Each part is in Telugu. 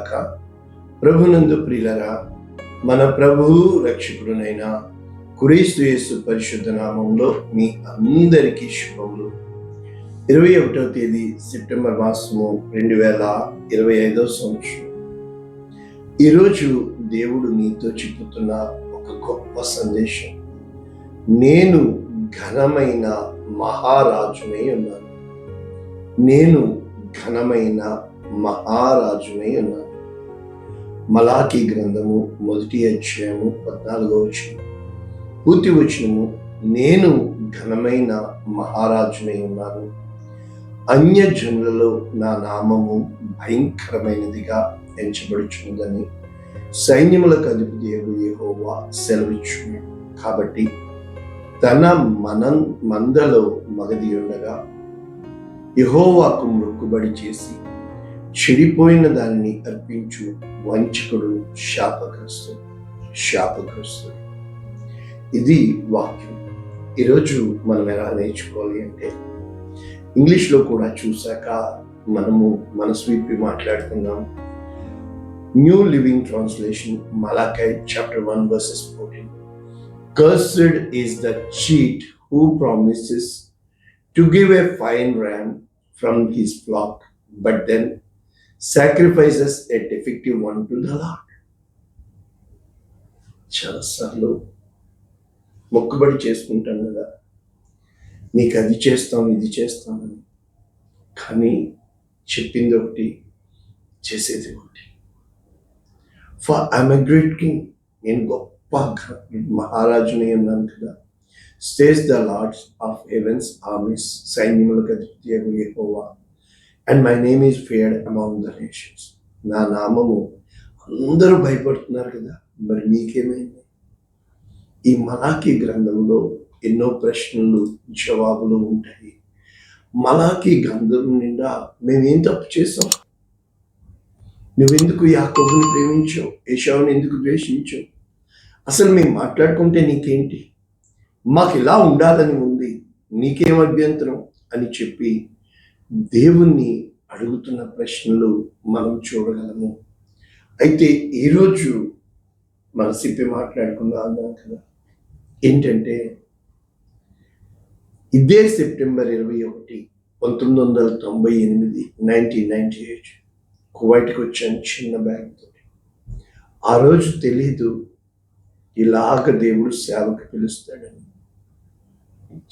గాక. ప్రభునందు ప్రియులరా మన ప్రభు రక్షకుడునైన కురీస్తు యేసు పరిశుద్ధ నామంలో మీ అందరికీ శుభములు. ఇరవై ఒకటవ తేదీ సెప్టెంబర్ మాసము రెండు వేల ఇరవై ఐదవ సంవత్సరం. ఈరోజు దేవుడు నీతో చెబుతున్న ఒక గొప్ప సందేశం. నేను ఘనమైన మహారాజునై ఉన్నాను. నేను ఘనమైన మహారాజునై ఉన్నాను. మలాఖీ గ్రంథము మొదటి అధ్యాయము పద్నాలుగో వచనం. పూర్తి వచనము నేను ఘనమైన మహారాజునై ఉన్నాను. అన్యజనులలో నా నామము భయంకరమైనదిగా ఎంచబడుచున్నదని సైన్యములకు అధిపతి యహోవా సెలవిచ్చును. కాబట్టి తన మనం మందలో మగది ఉండగా యహోవాకు మొక్కుబడి చేసి చెడిపోయిన దానిని అర్పించు వంచకుడు శాపగ్రస్తుడు శాపగ్రస్తుడు ఇది వాక్యం. ఈరోజు మనం ఎలా నేర్చుకోవాలి అంటే ఇంగ్లీష్లో కూడా చూశాక మనము మనసు విప్పి మాట్లాడుకుందాం. New Living Translation Malachi chapter one verses fourteen Cursed is the cheat who promises to give a fine ram from his flock but then sacrifices a defective one to the Lord. చాలాసార్లు మొక్కుబడి చేసుకుంటాం కదా. నీకు అది చేస్తాం ఇది చేస్తామని కానీ చెప్పింది ఒకటి చేసేది ఒకటి. For I'm a great king నేను గొప్ప మహారాజుని అన్నాను కదా. Stage the lords of heaven's armies సైన్యములకు అధిపతి యెహోవా and my name is feared among the nations నా నామము అందరూ భయపడుతున్నారు కదా. మరి నీకేమైంది ఈ మలాఖీ గ్రంథంలో ఎన్నో ప్రశ్నలు జవాబులు ఉంటాయి. మలాఖీ గ్రంథం నిండా మేమేం తప్పు చేసాం? నువ్వెందుకు యాకోబుని ప్రేమించావు? యశావుని ఎందుకు ద్వేషించావు? అసలు మేము మాట్లాడుకుంటే నీకేంటి? మాకు ఇలా ఉండాలని ఉంది. నీకేం అభ్యంతరం? అని చెప్పి దేవుణ్ణి అడుగుతున్న ప్రశ్నలు మనం చూడగలము. అయితే ఈరోజు మన సిప్పి మాట్లాడుకుందాం అన్నాం కదా. ఏంటంటే ఇదే సెప్టెంబర్ ఇరవై ఒకటి పంతొమ్మిది వందల తొంభై ఎనిమిది నైన్టీన్ నైన్టీ ఎయిట్ కువైట్కి వచ్చాను చిన్న బ్యాగ్తో ఆ రోజు తెలీదు ఇలాగ దేవుడు సేవకు పిలుస్తాడని.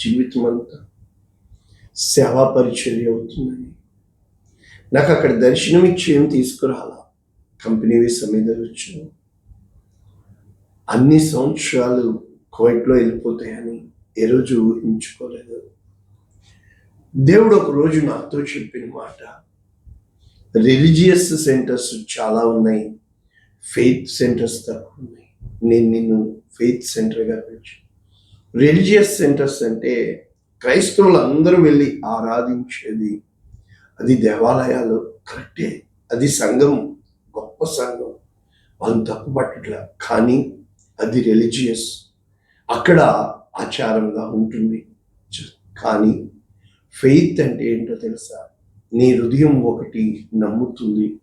జీవితం అంతా సేవా పరిచర్య అవుతుందని. నాకు అక్కడ దర్శనం ఇచ్చి ఏం తీసుకురాలా? కంపెనీ వీసా మీద వచ్చాను అన్ని సంవత్సరాలు కువైట్లో వెళ్ళిపోతాయని ఏ రోజు ఊహించుకోలేదు. దేవుడు ఒక రోజు నాతో చెప్పిన మాట రిలీజియస్ సెంటర్స్ చాలా ఉన్నాయి ఫెయిత్ సెంటర్స్ తక్కువ ఉన్నాయి. నేను నిన్ను ఫెయిత్ సెంటర్గా పిలిచాను. రిలీజియస్ సెంటర్స్ అంటే క్రైస్తవులు అందరూ వెళ్ళి ఆరాధించేది అది దేవాలయాలు. కరెక్టే. అది సంఘం. గొప్ప సంఘం. వాళ్ళు తప్పుపట్టట్లా కానీ అది రిలీజియస్. అక్కడ ఆచారంగా ఉంటుంది. కానీ ఫెయిత్ అంటే ఏంటో తెలుసా? నీ హృదయం ఒకటి నమ్ముతుంది.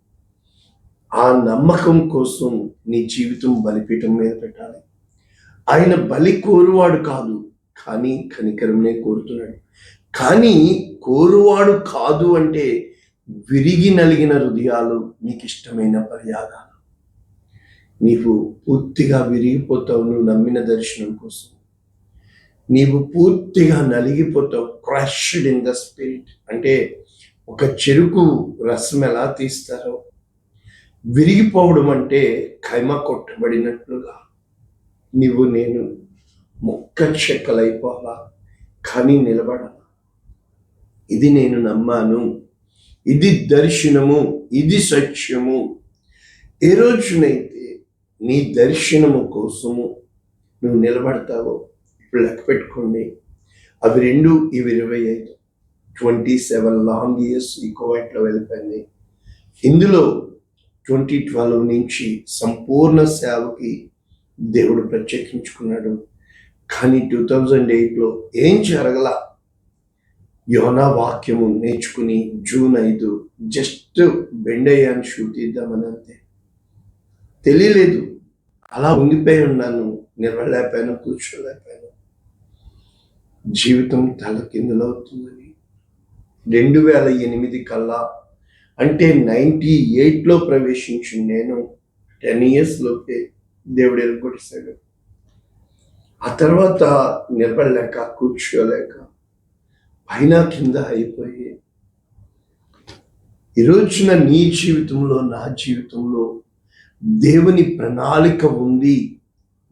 ఆ నమ్మకం కోసం నీ జీవితం బలిపీఠం మీద పెట్టాలి. ఆయన బలి కోరువాడు కాదు. కానీ కనికరమే కోరుతున్నాడు. కానీ కోరువాడు కాదు అంటే విరిగి నలిగిన హృదయాలు నీకు ఇష్టమైన పర్యాగాలు. నీవు పూర్తిగా విరిగిపోతావు నువ్వు నమ్మిన దర్శనం కోసం. నీవు పూర్తిగా నలిగిపోతావు క్రష్డ్ ఇన్ ద స్పిరిట్. అంటే ఒక చెరుకు రసం ఎలా తీస్తారో. విరిగిపోవడం అంటే ఖైమ కొట్టబడినట్లుగా. నీవు నేను ముక్క చెక్కలైపోవాలా? కానీ నిలబడాలా? ఇది నేను నమ్మాను. ఇది దర్శనము. ఇది సత్యము. ఏ రోజునైతే నీ దర్శనము కోసము నువ్వు నిలబడతావో ఇప్పుడు లెక్క పెట్టుకోండి. అవి రెండు ఇవి ఇరవై ఐదు. ట్వంటీ సెవెన్ లాంగ్ ఇయర్స్ ఈ కోవైట్లో వెళ్ళిపోయింది. ఇందులో ట్వంటీ ట్వెల్వ్ నుంచి సంపూర్ణ సేవకి దేవుడు ప్రత్యేకించుకున్నాడు. కానీ టూ థౌజండ్ ఎయిట్లో ఏం జరగల? యోనా వాక్యము నేర్చుకుని జూన్ ఐదు జస్ట్ బెండ్ అయ్యాను షూట్ తీద్దామని అంతే. తెలియలేదు అలా ఉండిపోయి ఉన్నాను. నిలవలేకపోయాను కూర్చోలేకపోయాను. జీవితం తల తలకిందులవుతుందని రెండు వేల ఎనిమిది కల్లా అంటే నైంటీ ఎయిట్లో ప్రవేశించి నేను టెన్ ఇయర్స్లోపే దేవుడు ఎరగొట్టేశాడు ఆ తర్వాత నిలబడలేక కూర్చోలేక పైన కింద అయిపోయి ఈరోజున నీ జీవితంలో నా జీవితంలో దేవుని ప్రణాళిక ఉంది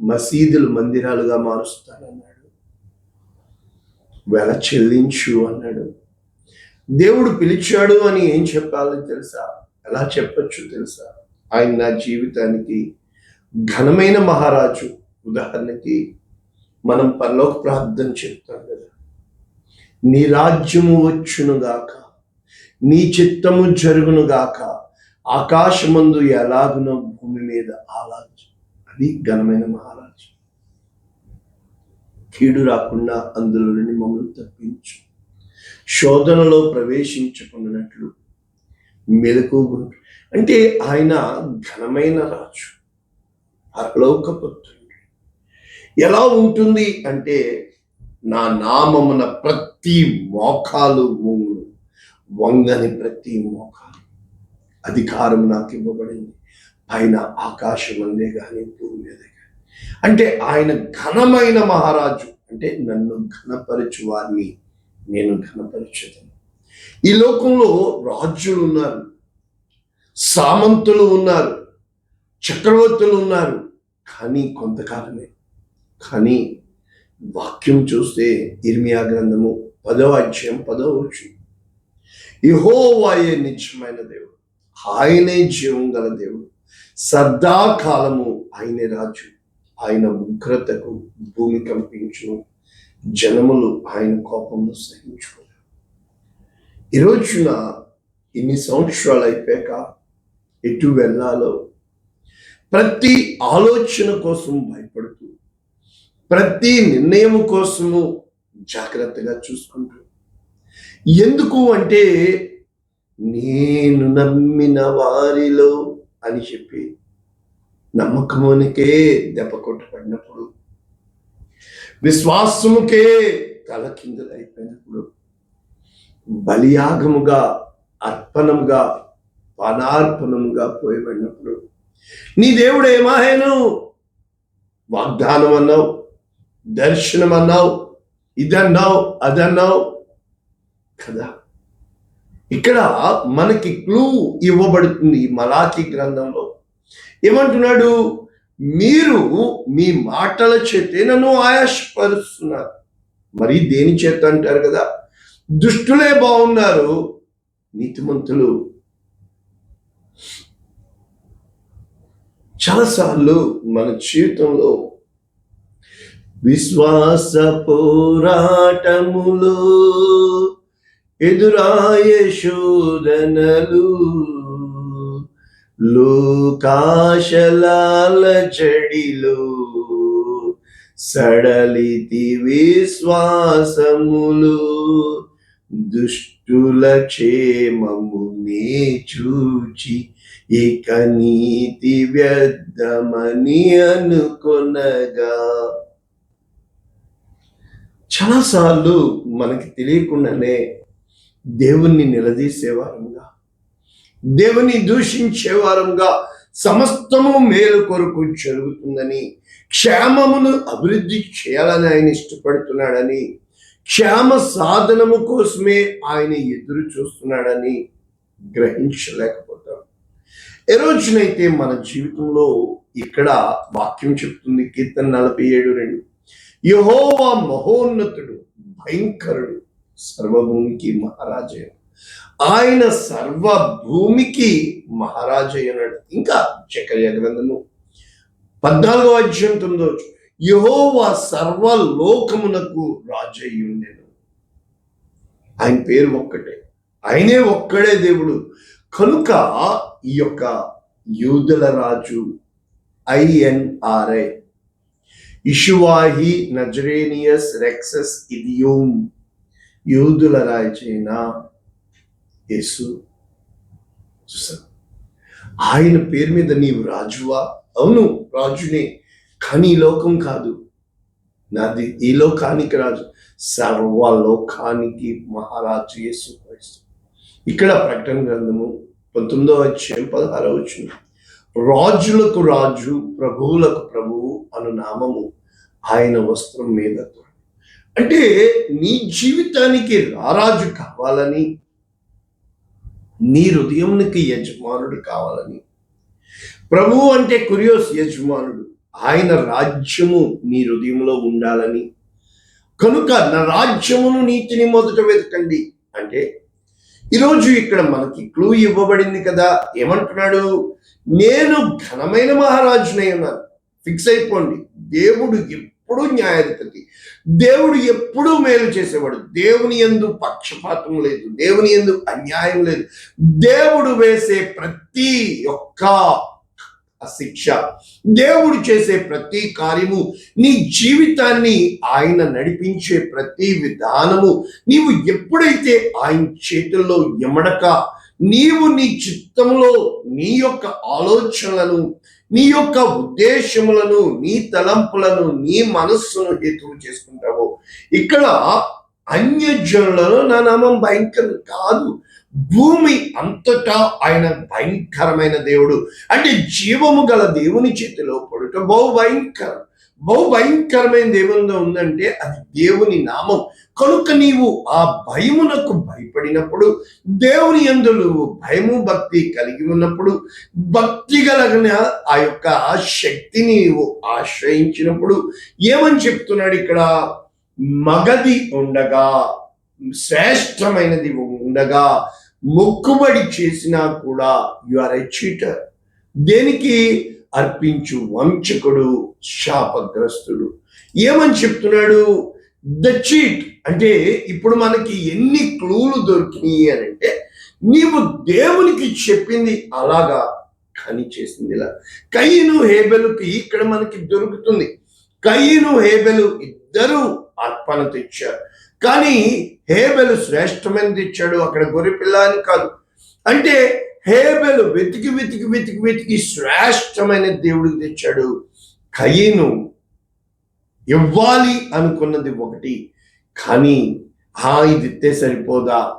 మసీదులు మందిరాలుగా మారుస్తానన్నాడు. వెల చెల్లించు అన్నాడు. దేవుడు పిలిచాడు అని ఏం చెప్పాలో తెలుసా? ఎలా చెప్పచ్చు తెలుసా? ఆయన నా జీవితానికి ఘనమైన మహారాజు. ఉదాహరణకి మనం పరలోక ప్రార్థన చెప్తాం కదా. నీ రాజ్యము వచ్చునుగాక నీ చిత్తము జరుగునుగాక ఆకాశమందు ఎలాగునో భూమి మీద ఆలాజు అది ఘనమైన మహారాజు. కీడు రాకుండా అందులో నుండి మమ్మల్ని తప్పించు. శోధనలో ప్రవేశించుకున్నట్లు మెలకుగుంటు అంటే ఆయన ఘనమైన రాజు. పరలోకపుత్రుడు. ఎలా ఉంటుంది అంటే నా నామమున ప్రతి మోకాలు వంగుడు వంగని ప్రతి మోకాలు. అధికారం నాకు ఇవ్వబడింది. పైన ఆకాశం అందే కానీ భూమి మీద కానీ అంటే ఆయన ఘనమైన మహారాజు. అంటే నన్ను ఘనపరచు వారిని నేను ఘనపరచదను. ఈ లోకంలో రాజులు ఉన్నారు. సామంతులు ఉన్నారు. చక్రవర్తులు ఉన్నారు. కానీ కొంతకాలమే కానీ వాక్యం చూస్తే ఇర్మియా గ్రంథము పదవ అధ్యాయం పదవ వచ్చి యహోవాయే నిత్యమైన దేవుడు ఆయనే జీవం గల దేవుడు సదాకాలము ఆయనే రాజు ఆయన ఉగ్రతకు భూమి కంపించును జనములు ఆయన కోపంలో సహించుకున్నారు ఈ రోజున ఇన్ని సంవత్సరాలు అయిపోయాక ఎటు వెళ్ళాలో ప్రతి ఆలోచన కోసం భయం ప్రతి నిర్ణయం కోసము జాగ్రత్తగా చూసుకుంటూ. ఎందుకు అంటే నేను నమ్మిన వారిలో అని చెప్పి నమ్మకమునికే దెబ్బ కొట్టబడినప్పుడు విశ్వాసముకే తల కిందలైపోయినప్పుడు బలియాగముగా అర్పణముగా పానార్పణముగా పోయబడినప్పుడు నీ దేవుడు ఏమాయను వాగ్దానం అన్నావు దర్శనం అన్నావు ఇదన్నావు అదన్నావు కదా ఇక్కడ మనకి క్లూ ఇవ్వబడుతుంది ఈ మలాకి గ్రంథంలో ఏమంటున్నాడు మీరు మీ మాటల చేతే నన్ను ఆయాసపరుస్తున్నారు మరి దేని చేత అంటారు కదా దుష్టులే బాగున్నారు నీతిమంతులు చాలాసార్లు మన జీవితంలో విశ్వాస పోరాటములు ఎదురాయే శోధనలు లోకాశలాల జడిలో సడలితి విశ్వాసములు. దుష్టుల క్షేమము నే చూచి ఇక నీతి వ్యర్థమని అనుకొనగా చాలాసార్లు మనకి తెలియకుండానే దేవుణ్ణి నిలదీసేవారంగా దేవుని దూషించేవారంగా సమస్తము మేలు కొరకు జరుగుతుందని క్షేమమును అభివృద్ధి చేయాలని ఆయన ఇష్టపడుతున్నాడని క్షేమ సాధనము కోసమే ఆయన ఎదురు చూస్తున్నాడని గ్రహించలేకపోతాం. ఏ రోజునైతే మన జీవితంలో ఇక్కడ వాక్యం చెప్తుంది కీర్తన నలభై ఏడు రెండు యహోవా మహోన్నతుడు భయంకరుడు సర్వభూమికి మహారాజయ్య ఆయన సర్వభూమికి మహారాజయ్యనాడు. ఇంకా చక్రయ గ్రంథము పద్నాలుగో అధ్యయం తొమ్మిదో యహోవా సర్వలోకమునకు రాజయ్యుండెను. ఆయన పేరు ఒక్కటే. ఆయనే ఒక్కడే దేవుడు. కనుక ఈ యొక్క యూదుల రాజు ఐఎన్ఆర్ఐ ఇషువాహి నజరేనియస్ రెక్సస్ ఇదియోం యూదుల రాజైన యేసు చూసాను ఆయన పేరు మీద నీవు రాజువా? అవును రాజునే. కానీ ఈ లోకం కాదు. నాది ఈ లోకానికి రాజు. సర్వలోకానికి మహారాజు యేసు క్రీస్తు ఇక్కడ ప్రకటన గ్రంథము పంతొమ్మిదో అధ్యాయం పదహారవ వచ్చిన రాజులకు రాజు ప్రభువులకు ప్రభువు అను నామము ఆయన వస్త్రం మీద అంటే నీ జీవితానికి రారాజు కావాలని నీ హృదయంకి యజమానుడు కావాలని ప్రభువు అంటే కురియోస్ యజమానుడు ఆయన రాజ్యము నీ హృదయంలో ఉండాలని. కనుక నా రాజ్యమును నీతిని మొదట వెతకండి. అంటే ఈరోజు ఇక్కడ మనకి క్లూ ఇవ్వబడింది కదా. ఏమంటున్నాడు? నేను ఘనమైన మహారాజునై ఉన్నాను. ఫిక్స్ అయిపోండి. దేవుడు ఎప్పుడు న్యాయాధిపతి. దేవుడు ఎప్పుడూ మేలు చేసేవాడు. దేవుని ఎందు పక్షపాతం లేదు. దేవుని ఎందు అన్యాయం లేదు. దేవుడు వేసే ప్రతి ఒక్క శిక్ష. దేవుడు చేసే ప్రతి కార్యము నీ జీవితాన్ని ఆయన నడిపించే ప్రతి విధానము నీవు ఎప్పుడైతే ఆయన చేతుల్లో ఎమడక నీవు నీ చిత్తంలో నీ యొక్క ఆలోచనలను నీ యొక్క ఉద్దేశములను నీ తలంపులను నీ మనస్సును హేతువు చేసుకుంటావు ఇక్కడ అన్యజనులలో నా నామం భయంకరం కాదు. భూమి అంతటా ఆయన భయంకరమైన దేవుడు. అంటే జీవము గల దేవుని చేతిలో పడుట బహు భయంకరం. బహు భయంకరమైన దేవునిగా ఉందంటే అది దేవుని నామం. కనుక నీవు ఆ భయమునకు భయపడినప్పుడు దేవుని యందు నువ్వు భయము భక్తి కలిగి ఉన్నప్పుడు భక్తి కలిగిన ఆ యొక్క శక్తిని నీవు ఆశ్రయించినప్పుడు ఏమని చెప్తున్నాడు ఇక్కడ? మగది ఉండగా శ్రేష్టమైనది ఉండగా మొక్కుబడి చేసినా కూడా యు ఆర్ ఎ చీటర్ దేనికి? అర్పించు వంచకుడు శాపగ్రస్తుడు. ఏమని చెప్తున్నాడు? ద చీట్ అంటే ఇప్పుడు మనకి ఎన్ని క్లూలు దొరికినాయి అని అంటే నీవు దేవునికి చెప్పింది అలాగా కానీ చేసింది ఇలా. కయ్యను హేబెలుకి ఇక్కడ మనకి దొరుకుతుంది. కయ్యను హేబెలు ఇద్దరు అర్పణ తెచ్చారు. కానీ హేబెలు శ్రేష్టమైన తెచ్చాడు అక్కడ గొర్రె అని కాదు. అంటే హేబెలు వెతికి వెతికి వెతికి వెతికి శ్రేష్టమైన దేవుడికి తెచ్చాడు. కయ్యను ఇవ్వాలి అనుకున్నది ఒకటి. కానీ ఆ ఇది ఇస్తే సరిపోదా?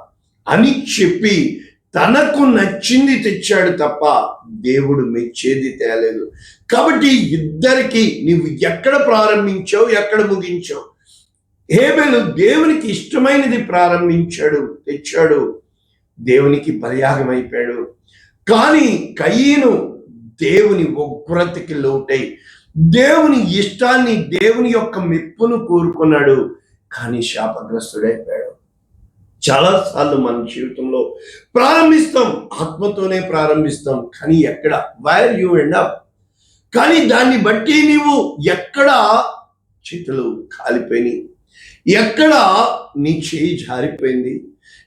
అని చెప్పి తనకు నచ్చింది తెచ్చాడు తప్ప దేవుడు మెచ్చేది తేలేదు. కాబట్టి ఇద్దరికి నీవు ఎక్కడ ప్రారంభించావు ఎక్కడ ముగించావు? హేబెలు దేవునికి ఇష్టమైనది ప్రారంభించాడు తెచ్చాడు. దేవునికి పర్యాగం అయిపోయాడు కానీ కయ్యను దేవుని ఉగ్రతకి లోటై దేవుని ఇష్టాన్ని దేవుని యొక్క మెప్పును కోరుకున్నాడు. కానీ శాపగ్రస్తుడైపోయాడు. చాలాసార్లు మన జీవితంలో ప్రారంభిస్తాం ఆత్మతోనే ప్రారంభిస్తాం కానీ ఎక్కడ? వైర్ యూ ఎండ్ అప్ కానీ దాన్ని బట్టి నీవు ఎక్కడ? చేతులు కాలిపోయినాయి. ఎక్కడ నీ చేయి జారిపోయింది?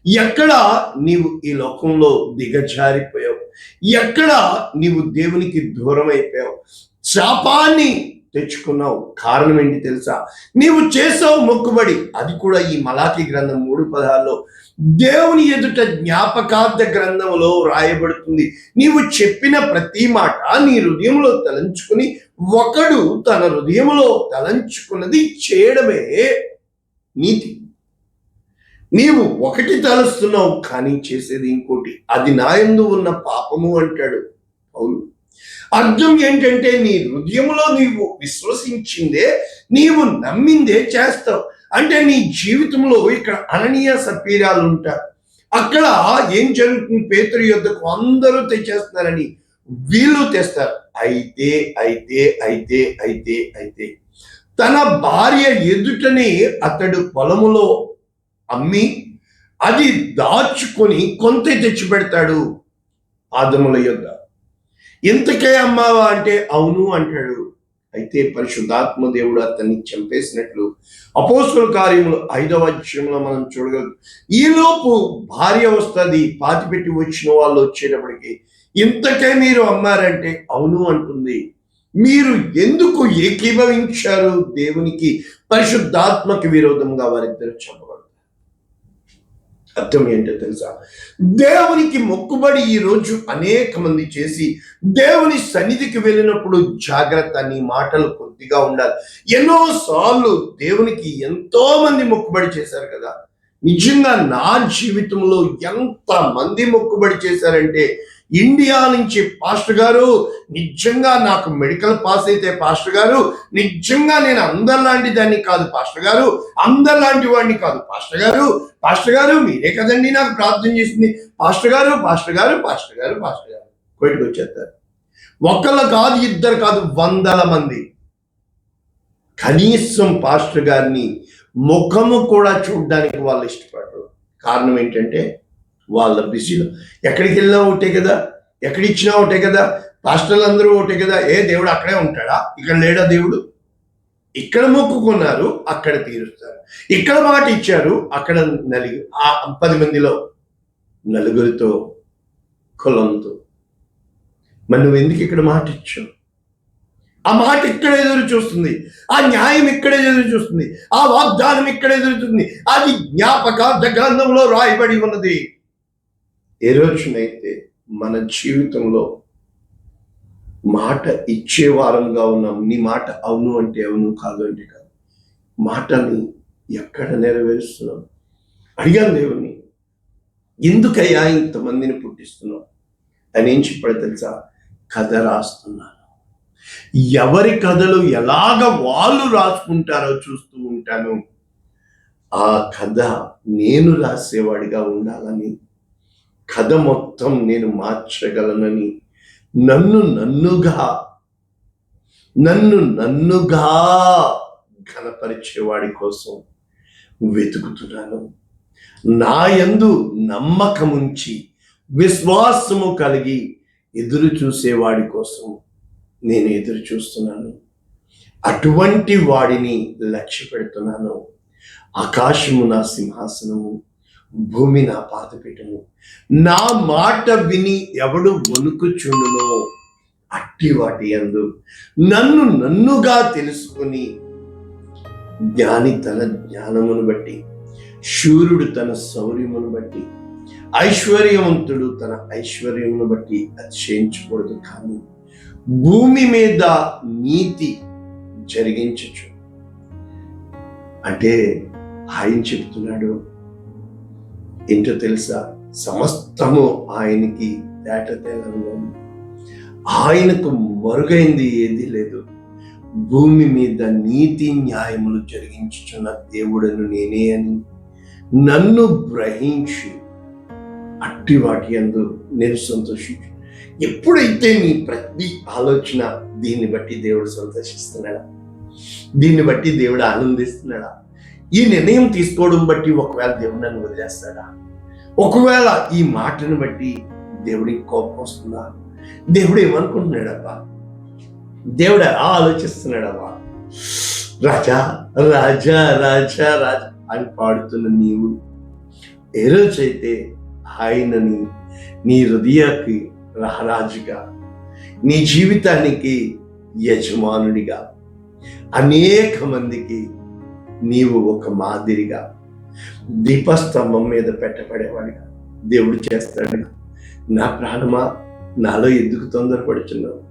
ఎక్కడ నీవు ఈ లోకంలో దిగజారిపోయావు? ఎక్కడ నీవు దేవునికి దూరం అయిపోయావు శాపాన్ని తెచ్చుకున్నావు. కారణం ఏంటి తెలుసా? నీవు చేసావు మొక్కుబడి. అది కూడా ఈ మలాకి గ్రంథం మూడు పదాల్లో దేవుని ఎదుట జ్ఞాపకార్థ గ్రంథంలో రాయబడుతుంది. నీవు చెప్పిన ప్రతి మాట నీ హృదయంలో తలంచుకుని ఒకడు తన హృదయంలో తలంచుకున్నది చేయడమే నీతి. నీవు ఒకటి తలుస్తున్నావు కానీ చేసేది ఇంకోటి. అది నాయందు ఉన్న పాపము అంటాడు అవును అర్థం ఏంటంటే నీ హృదయంలో నీవు విశ్వసించిందే నీవు నమ్మిందే చేస్తావు. అంటే నీ జీవితంలో ఇక్కడ అననీయ సపీరాలు ఉంటారు. అక్కడ ఏం జరుగుతుంది? పేతురు యుద్ధకు అందరూ తెచ్చేస్తున్నారని వీళ్ళు తెస్తారు. అయితే అయితే అయితే అయితే అయితే. తన భార్య ఎదుటనే అతడు పొలములో అమ్మి అది దాచుకొని కొంత తెచ్చి పెడతాడు ఆదముల యొద్ద ఇంతకే అమ్మావా? అంటే అవును అంటాడు. అయితే పరిశుద్ధాత్మ దేవుడు అతన్ని చంపేసినట్లు అపోస్తుల కార్యములు ఐదవ అధ్యయంలో మనం చూడగలం. ఈలోపు భార్య వస్తుంది పాతిపెట్టి వచ్చిన వాళ్ళు వచ్చేటప్పటికి ఇంతకే మీరు అమ్మారంటే అవును అంటుంది. మీరు ఎందుకు ఏకీభవించారు దేవునికి? పరిశుద్ధాత్మకి విరోధంగా వారిద్దరు చెప్పబడతారు. అర్థం ఏంటో తెలుసా? దేవునికి మొక్కుబడి ఈ రోజు అనేక మంది చేసి దేవుని సన్నిధికి వెళ్ళినప్పుడు జాగ్రత్త నీ మాటలు కొద్దిగా ఉండాలి. ఎన్నో సార్లు దేవునికి ఎంతో మంది మొక్కుబడి చేశారు కదా. నిజంగా నా జీవితంలో ఎంత మంది మొక్కుబడి చేశారంటే ఇండియా నుంచి పాస్టర్ గారు నిజంగా నాకు మెడికల్ పాస్ అయితే పాస్టర్ గారు నిజంగా నేను అందరిలాంటి దాన్ని కాదు పాస్టర్ గారు అందరిలాంటి వాడిని కాదు పాస్టర్ గారు పాస్టర్ గారు మీరే కదండి నాకు ప్రార్థన చేసింది. పాస్టర్ గారు పాస్టర్ గారు పాస్టర్ గారు పాస్టర్ గారు. బయటకు వచ్చేస్తారు. ఒకళ్ళు కాదు ఇద్దరు కాదు వందల మంది. కనీసం పాస్టర్ గారిని ముఖము కూడా చూడడానికి వాళ్ళు ఇష్టపడరు. కారణం ఏంటంటే వాళ్ళ బిజీలో. ఎక్కడికి వెళ్ళినా ఒకటే కదా ఎక్కడిచ్చినా ఒకటే కదా పాస్టర్లు అందరూ ఒకటే కదా ఏ దేవుడు అక్కడే ఉంటాడా? ఇక్కడ లేడా దేవుడు? ఇక్కడ మొక్కుకున్నారు అక్కడ తీరుస్తారు. ఇక్కడ మాట ఇచ్చారు అక్కడ నలుగురు ఆ పది మందిలో నలుగురితో కులంతో. మరి నువ్వు ఎందుకు ఇక్కడ మాట ఇచ్చావు? ఆ మాట ఇక్కడ ఎదురు చూస్తుంది ఆ న్యాయం ఇక్కడ ఎదురు చూస్తుంది ఆ వాగ్దానం ఇక్కడ ఎదురుతుంది అది జ్ఞాపక గ్రంథంలో రాయబడి ఉన్నది. ఏ రోజునైతే మన జీవితంలో మాట ఇచ్చే వారంగా ఉన్నాం. నీ మాట అవును అంటే అవును కాదు అంటే కాదు. మాటని ఎక్కడ నెరవేరుస్తున్నాం? అడిగాను దేవుని ఎందుకయ్యా ఇంతమందిని పుట్టిస్తున్నావు? అని ఏం చెప్పాడు తెలుసా? కథ రాస్తున్నాను. ఎవరి కథలు ఎలాగ వాళ్ళు రాసుకుంటారో చూస్తూ ఉంటాను. ఆ కథ నేను రాసేవాడిగా ఉండాలని కథ మొత్తం నేను మార్చగలనని నన్ను నన్నుగా నన్ను నన్నుగా ఘనపరిచేవాడి కోసం వెతుకుతున్నాను. నా యందు నమ్మకముంచి విశ్వాసము కలిగి ఎదురు చూసేవాడి కోసం నేను ఎదురు చూస్తున్నాను. అటువంటి వాడిని లక్ష్య పెడుతున్నాను ఆకాశము నా సింహాసనము భూమి నా పాతపీఠము నా మాట విని ఎవడు వణుకుచుండునో అట్టి వాటి అందు నన్ను నన్నుగా తెలుసుకుని జ్ఞాని తన జ్ఞానమును బట్టి శూరుడు తన శౌర్యమును బట్టి ఐశ్వర్యవంతుడు తన ఐశ్వర్యమును బట్టి అతిశయించకూడదు కానీ భూమి మీద నీతి జరిగించచ్చు. అంటే ఆయన చెప్తున్నాడు ఏంటో తెలుసా? సమస్తము ఆయనకి తేట ఆయనకు మరుగైంది ఏది లేదు. భూమి మీద నీతి న్యాయములు జరిగించుచున్న దేవుడను నేనే అని నన్ను గ్రహించి. అట్టి వాటి అందు నేను సంతోషించు. ఎప్పుడైతే నీ ప్రతి ఆలోచన దీన్ని బట్టి దేవుడు సంతోషిస్తున్నాడా? దీన్ని బట్టి దేవుడు ఆనందిస్తున్నాడా? ఈ నిర్ణయం తీసుకోవడం బట్టి ఒకవేళ దేవుడు నన్ను వదిలేస్తాడా? ఒకవేళ ఈ మాటను బట్టి దేవుడికి కోపం వస్తుందా? దేవుడు ఏమనుకుంటున్నాడబ్బా? దేవుడు ఎలా ఆలోచిస్తున్నాడబ్బా? రాజా రాజా రాజా రాజా అని పాడుతున్న నీవు ఏ రోజైతే ఆయనని నీ హృదయకి రహరాజుగా నీ జీవితానికి యజమానుడిగా అనేక మందికి నీవు ఒక మాదిరిగా దీపస్తంభం మీద పెట్టబడేవాడిగా దేవుడు చేస్తాడు. నా ప్రాణమా? నాలో ఎందుకు తొందరపడుచున్నావు?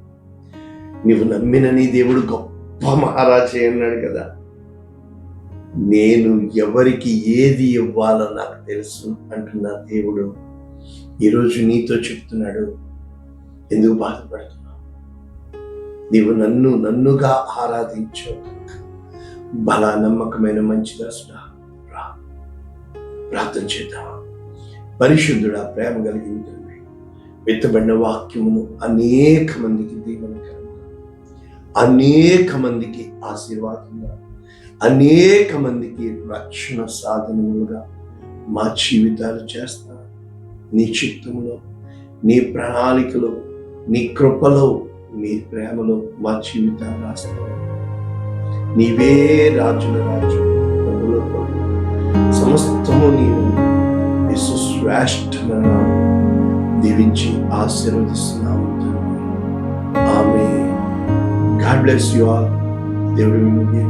నీవు నమ్మిన నీ దేవుడు గొప్ప మహారాజే అన్నాడు కదా. నేను ఎవరికి ఏది ఇవ్వాలో నాకు తెలుసు అంటున్న దేవుడు ఈరోజు నీతో చెప్తున్నాడు. ఎందుకు బాధపడుతున్నావు? నీవు నన్ను నన్నుగా ఆరాధించు. బల నమ్మకమైన మంచి దాసుడా రా. ప్రార్థన చేద్దాం పరిశుద్ధుడా ప్రేమ కలిగిన తండ్రి విత్తబడిన వాక్యమును అనేక మందికి దీవనకరంగా అనేక మందికి ఆశీర్వాదంగా అనేక మందికి రక్షణ సాధనములుగా మా జీవితాలు చేస్తా. నీ చిత్తములో నీ ప్రణాళికలో నీ కృపలో నీ ప్రేమలో మా జీవితాలు రాస్తావు? నీవే రాజుల రాజు ప్రభుల ప్రభు సమస్తము నీవు. యేసు దీవించి ఆశీర్వదిస్తున్నాము ఆమె గాడ్ బ్లెస్ యు ఆల్. దేవుడు మిమ్మల్ని